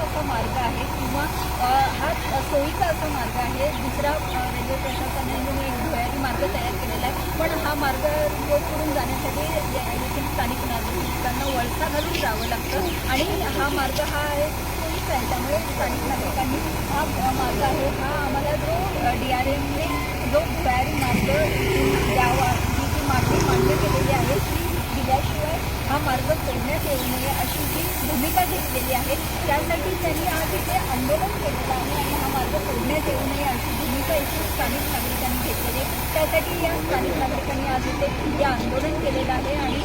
असा मार्ग आहे किंवा हा सोयीचा असा मार्ग आहे. दुसरा रेल्वे म्हणजे प्रशासनाने म्हणजे एक भुयारी मार्ग तयार केलेला आहे. पण हा मार्ग करून जाण्यासाठी येथील स्थानिक नागरिकांना वळसा घालून जावं लागतं. आणि हा मार्ग हा एक सोयीचा आहे. त्यामुळे स्थानिक नागरिकांनी हा मार्ग आहे. हा आम्हाला जो डी आर एमने जो भुयारी मार्ग द्यावा ही जी मागणी मान्य केलेली आहे ती दिल्याशिवाय हा मार्ग तोडण्यात येऊ नये अशी जी भूमिका घेतलेली आहे त्यासाठी त्यांनी आज इथे आंदोलन केलेलं आहे आणि हा मार्ग सोडण्यात येऊ नये अशी भूमिका इथे स्थानिक नागरिकांनी घेतलेली आहे. त्यासाठी या स्थानिक नागरिकांनी आज इथे हे आंदोलन केलेलं आहे आणि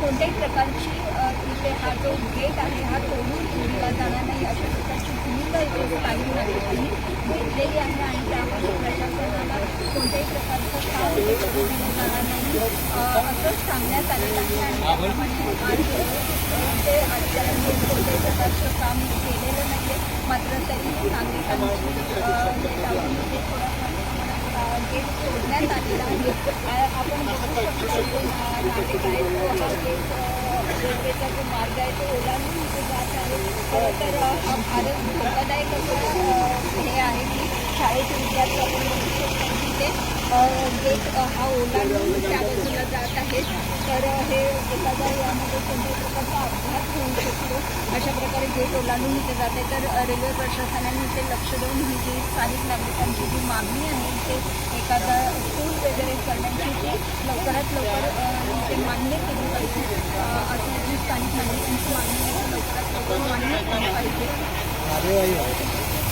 कोणत्याही प्रकारची अ, हा जो गेट आहे हा तोडून दिला जाणार नाही अशा प्रकारची भूमिका इथे स्थानिक नागरिकांनी घेतलेली आहे आणि त्यामध्ये प्रशासनाला कोणत्याही काम दिलं जाणार नाही. अ, असं सांगण्यात आलेलं आहे आणि ते आजपर्यंत कोणत्याही प्रकारचं काम केलेलं मात्र तरी नागरिकांची हे थोडंफार गेट सोडण्यात आलेला आहे. आहे तो गेट रेल्वेचा जो मार्ग आहे तो ओलांडून इथे जात आहे. तर हा फारच धोकादायक असं हे आहे की शाळेचे विद्यार्थी आपण बघू शकतो तिथे गेट हा ओलांडून त्या बाजूला जात आहे तर हे ओलादा यामध्ये कोणत्या प्रकारचा अपघात शकतो अशा प्रकारे गेट ओलांडून इथे जाते तर रेल्वे प्रशासनाने इथे लक्ष देऊन ही जी स्थानिक नागरिकांची जी मागणी आहे इथे एखादा पूल वगैरे करण्याची ती लवकरात लवकर ते इथे मान्य केली पाहिजे असं जी स्थानिक नागरिकांची मागणी आहे ती लवकरात लवकर मान्य केली पाहिजे.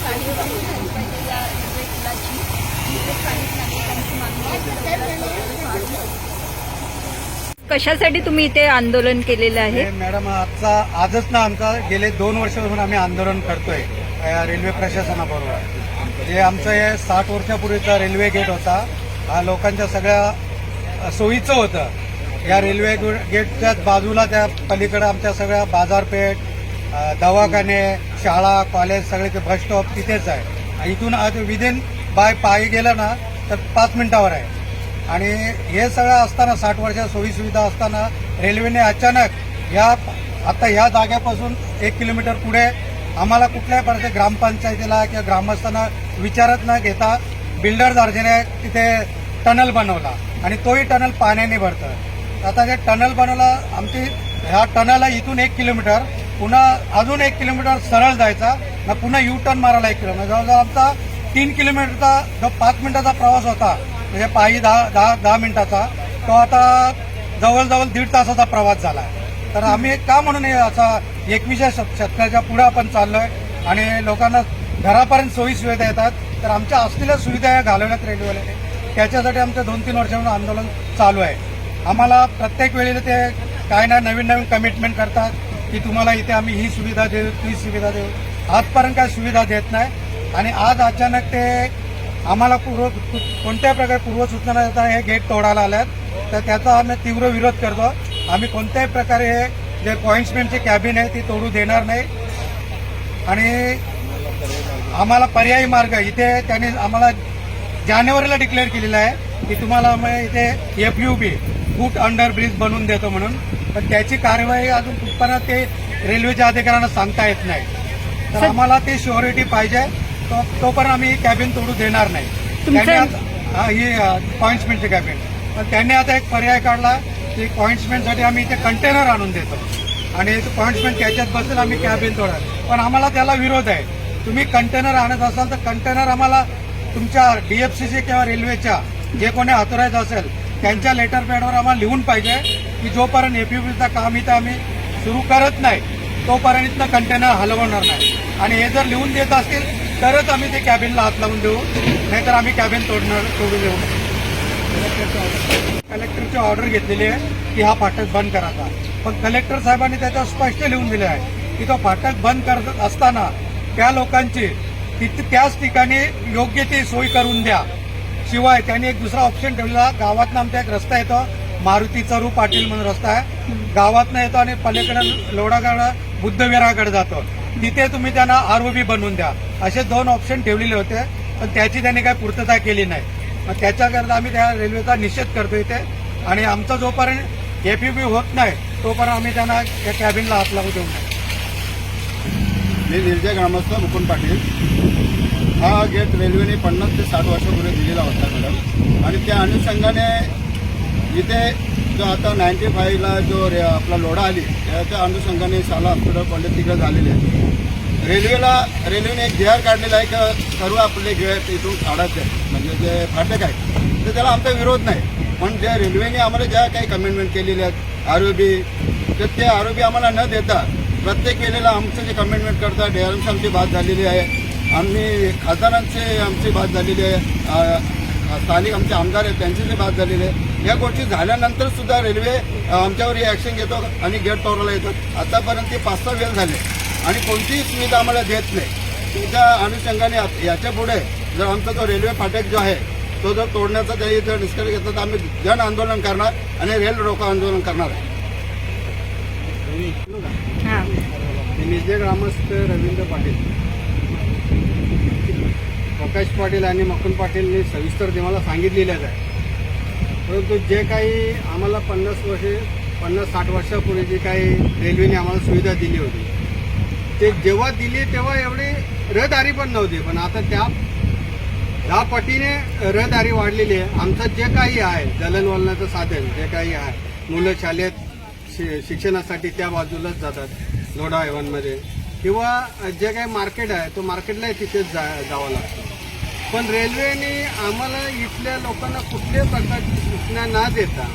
कार्यवाही झाली पाहिजे या रेल्वे पुलाची जी स्थानिक नागरिकांची मागणी आहे ती लवकरात लवकर व्हावी. कशासाठी तुम्ही इथे आंदोलन केलेलं आहे? मॅडम आजचा आजच ना आमचा गेले दोन वर्षापासून आम्ही आंदोलन करतोय या रेल्वे प्रशासनाबरोबर. जे आमचं हे साठ वर्षापूर्वीचा रेल्वे गेट होता हा लोकांच्या सगळ्या सोयीचं होतं. या रेल्वे गेटच्याच बाजूला त्या पलीकडं आमच्या सगळ्या बाजारपेठ दवाखाने शाळा कॉलेज सगळे ते बस स्टॉप तिथेच आहे. इथून आज विदिन बाय पायी गेलं ना तर पाच मिनिटावर आहे. आणि हे सगळं असताना साठ वर्षात सोयी सुविधा असताना रेल्वेने अचानक या आता ह्या जाग्यापासून एक किलोमीटर पुढे आम्हाला कुठल्याही प्रकारचे ग्रामपंचायतीला किंवा ग्रामस्थांना विचारत न घेता बिल्डर दार्जेने तिथे टनल बनवला. आणि तोही टनल पाण्याने भरतं आता जे टनल बनवला आमची ह्या टनलला इथून एक किलोमीटर पुन्हा अजून एक किलोमीटर सरळ जायचा ना पुन्हा यू टर्न मारायला एक किलोमीटर. जवळजवळ आमचा तीन किलोमीटरचा जो पाच मिनिटाचा प्रवास होता म्हणजे पायी दहा दहा दहा मिनिटाचा तो आता जवळजवळ दीड तासाचा प्रवास झाला तर आम्ही का म्हणून असा एकवीसच्या शत- शतकाच्या पुढे आपण चाललोय आणि लोकांना घरापर्यंत सोयी सुविधा येतात. तर आमच्या असलेल्या सुविधा या घालवण्यात रेल्वेवाल्याने त्याच्यासाठी आमचं दोन तीन वर्षापासून आंदोलन चालू आहे. आम्हाला प्रत्येक वेळेला ते काय ना नवीन नवीन कमिटमेंट करतात की तुम्हाला इथे आम्ही ही सुविधा देऊ ती सुविधा देऊ. आजपर्यंत काय सुविधा देत नाही. आणि आज अचानक ते आम्हाला पूर्व कोणत्या प्रकारे पूर्वसूचना देता हे गेट तोडायला आल्यात तर त्याचा आम्ही तीव्र विरोध करतो. आम्ही कोणत्याही प्रकारे हे जे पॉइंट्समेंटची कॅबिन आहे ती तोडू देणार नाही. आणि आम्हाला पर्यायी मार्ग इथे त्यांनी आम्हाला जानेवारीला डिक्लेअर केलेला आहे की तुम्हाला आम्ही इथे F U B foot under bridge बनवून देतो म्हणून. पण त्याची कार्यवाही अजून कुठपर्यंत ते रेल्वेच्या अधिकाऱ्यांना सांगता येत नाही. तर आम्हाला ते शुअरिटी पाहिजे. तो तोपर्यंत आम्ही कॅबिन तोडू देणार नाही. तुमचं- त्यांनी आता- हा, पॉइंट्समेंटची कॅबिन पण त्यांनी आता एक पर्याय काढला की पॉइंट्समेंटसाठी आम्ही इथे कंटेनर आणून देतो. आणि पॉइंट्समेंट त्याच्यात बसेल आम्ही कॅबिन तोडा पण आम्हाला त्याला विरोध आहे. तुम्ही कंटेनर आणत असाल तर कंटेनर आम्हाला तुमच्या डीएफसीसी किंवा रेल्वेच्या जे कोणी ऑथोराईज असेल त्यांच्या लेटर पॅडवर आम्हाला लिहून पाहिजे की जोपर्यंत एपीयूपीचं काम इथं आम्ही सुरू करत नाही तोपर्यंत इथलं कंटेनर हलवणार नाही. आणि हे जर लिहून देत असतील तरच आम्ही ते कॅबिनला हात लावून देऊ. नाहीतर आम्ही कॅबिन तोडणार तोडू देऊ. कलेक्टरची ऑर्डर घेतलेली आहे की हा फाटक बंद करायचा. पण कलेक्टर साहेबांनी त्याच्यावर स्पष्ट लिहून दिले आहे की तो फाटक बंद करत असताना त्या लोकांची तिथ त्याच ठिकाणी योग्य ती सोय करून द्या. शिवाय त्यांनी एक दुसरा ऑप्शन ठेवलेला गावातनं आमचा एक रस्ता येतो मारुती चरू पाटील म्हणून रस्ता आहे. गावातनं येतो आणि पलीकडे लोडाकडं बुद्धविराकडे जातो. तिथे तुम्ही त्यांना आरओबी बनवून द्या. असे दोन ऑप्शन ठेवलेले होते पण त्याची त्यांनी काही पूर्तता केली नाही. मग त्याच्याकरता आम्ही त्या रेल्वेचा निषेध करतो इथे. आणि आमचा जोपर्यंत एपीबी होत नाही तोपर्यंत आम्ही त्यांना त्या कॅबिनला हात लागू देऊ नये. मी निर्जय ग्रामस्थ मुकुंद पाटील. हा गेट रेल्वेने पन्नास ते साठ वर्षापूर्वी दिलेला होता मॅडम आणि त्या अनुषंगाने इथे जो आता नाईन्टी फाईव्हला जो रे आपला लोढा आली त्याच्या अनुषंगाने शाला हॉस्पिटल कॉलेज तिकडे झालेले. आहे रेल्वेला रेल्वेने एक घेर काढलेला आहे का सर्व आपले घेर इथून काढायचे म्हणजे जे फाटक आहे तर त्याला आमचा विरोध नाही. पण ज्या रेल्वेने आम्हाला ज्या काही कमिटमेंट केलेल्या आहेत आरोबी तर ते आरोबी आम्हाला न देता प्रत्येक वेळेला आमचं जे कमिटमेंट करतात डेअरमची आमची बात झालेली आहे. आम्ही खासदारांचे आमची बात झालेली आहे स्थानिक आमचे आमदार आहेत त्यांची जी बात झालेली आहे. या गोष्टी झाल्यानंतर सुद्धा रेल्वे आमच्यावर ॲक्शन घेतो आणि गेट तोडायला येतात आतापर्यंत ते पाच सहा वेळ झाले. आणि कोणतीही सुविधा आम्हाला देत नाही. त्या अनुषंगाने याच्यापुढे जर आमचा जो रेल्वे फाटक जो आहे तो जर तोडण्याचा काही जर निष्कर्ष घेतला तर आम्ही जन आंदोलन करणार आणि रेल रोको आंदोलन करणार आहे. हां. निजे ग्रामस्थ रवींद्र पाटील. प्रकाश पाटील आणि मकुल पाटीलनी सविस्तर ते मला सांगितलेलंच आहे. परंतु जे काही आम्हाला पन्नास वर्षे पन्नास साठ वर्षापूर्वी जी काही रेल्वेने आम्हाला सुविधा दिली होती ते जेव्हा दिली तेव्हा एवढी रहदारी पण नव्हती. पण आता त्या दहा पटीने रहदारी वाढलेली आहे. आमचं जे काही आहे दलनवलनाचं साधन जे काही आहे मुलं शाळेत शि शिक्षणासाठी त्या बाजूलाच जातात लोढा हेवनमध्ये किंवा जे काही मार्केट आहे तो मार्केटलाही तिथेच जा जावं लागतं. पण रेल्वेने आम्हाला इथल्या लोकांना कुठल्याही प्रकारची सूचना न देता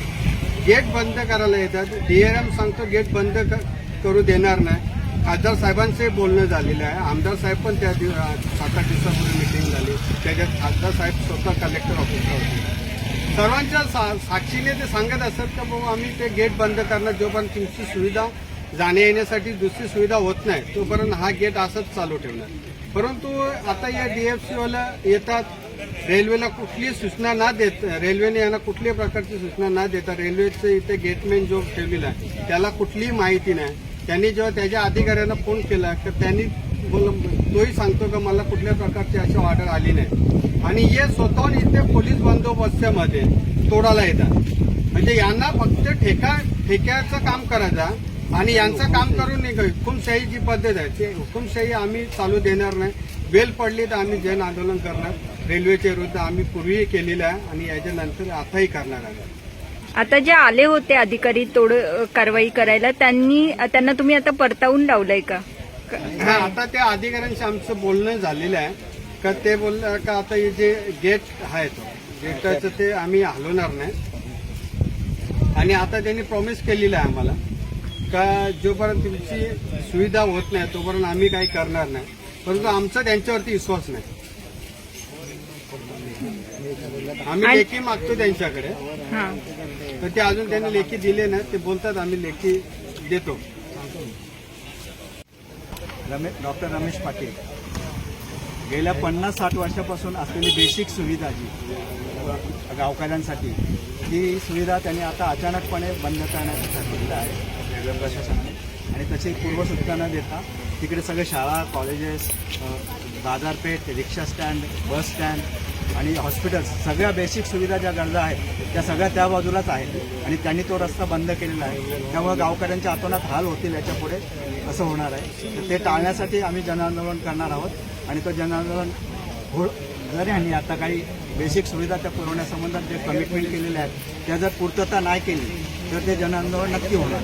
गेट बंद करायला येतात. डीआरएम सांगतो गेट बंद क- करू देणार नाही. खासदार साहेबांचे बोलणं झालेलं आहे. आमदार साहेब पण त्या दिव सात आठ दिवसापूर्वी मिटिंग झाली. त्याच्यात खासदार साहेब स्वतः कलेक्टर ऑफिसला होते. सर्वांच्या सा साक्षीने ते सांगत असत का बाबा आम्ही ते गेट बंद करणार जोपर्यंत तुमची सुविधा जाण्या येण्यासाठी दुसरी सुविधा होत नाही तोपर्यंत हा गेट असंच चालू ठेवणार. परंतु आता या डीएफसीवाला येतात रेल्वेला कुठलीही सूचना ना देत रेल्वेने यांना कुठल्याही प्रकारची सूचना न देता रेल्वेचं इथे गेटमॅन जो ठेवलेला आहे त्याला कुठलीही माहिती नाही. त्यांनी जेव्हा त्याच्या अधिकाऱ्यांना फोन केला तर त्यांनी बोल तोही सांगतो का मला कुठल्या प्रकारची अशी ऑर्डर आली नाही. आणि हे स्वतःहून इथे पोलीस बंदोबस्तामध्ये तोडायला येतात. म्हणजे यांना फक्त ठेका ठेक्याचं काम करायचं आणि यांचं काम करून नाही हुकुमशाही जी पद्धत आहे ते हुकुमशाही आम्ही चालू देणार नाही. वेल पडली तर आम्ही जन आंदोलन करणार. रेल्वेच्या विरुद्ध आम्ही पूर्वीही केलेलं आहे आणि याच्यानंतर आताही करणार आहे आता जे आले होते अधिकारी तोड कारवाई करायला त्यांनी त्यांना तुम्ही आता परतावून लावलंय का? हा आता त्या अधिकाऱ्यांशी आमचं बोलणं झालेलं आहे. का ते बोललं का आता हे जे गेट आहे तो गेटाचं ते आम्ही हलवणार नाही. आणि आता त्यांनी प्रॉमिस केलेलं आहे आम्हाला का जोपर्यंत तुमची सुविधा होत नाही तोपर्यंत आम्ही काही करणार नाही. परंतु आमचा त्यांच्यावरती विश्वास नाही. आम्ही लेखी मागतो त्यांच्याकडे. हां. तर ते अजून त्यांनी लेखी दिले ना ते बोलतात आम्ही लेखी देतो. रमे डॉक्टर रमेश पाटील. गेल्या पन्नास साठ वर्षापासून असलेली बेसिक सुविधा जी गावकऱ्यांसाठी ती सुविधा त्यांनी आता अचानकपणे बंद करण्याचं ठरवलेलं आहे रेल्वे प्रशासनाने. आणि तशी पूर्वसूचना न देता तिकडे सगळे शाळा कॉलेजेस बाजारपेठ रिक्षा स्टँड बस स्टँड आणि हॉस्पिटल्स सगळ्या बेसिक सुविधा ज्या गरजा आहेत त्या सगळ्या त्या बाजूलाच आहेत. आणि त्यांनी तो रस्ता बंद केलेला आहे. त्यामुळे गावकऱ्यांच्या आतोनात हाल होतील याच्यापुढे असं होणार आहे. तर ते टाळण्यासाठी आम्ही जनआंदोलन करणार आहोत. आणि तो जनआंदोलन हो जरी आणि आता काही बेसिक सुविधा त्या पुरवण्यासंबंधात जे कमिटमेंट केलेले आहेत त्या जर पूर्तता नाही केली तर ते जनआंदोलन नक्की होणार.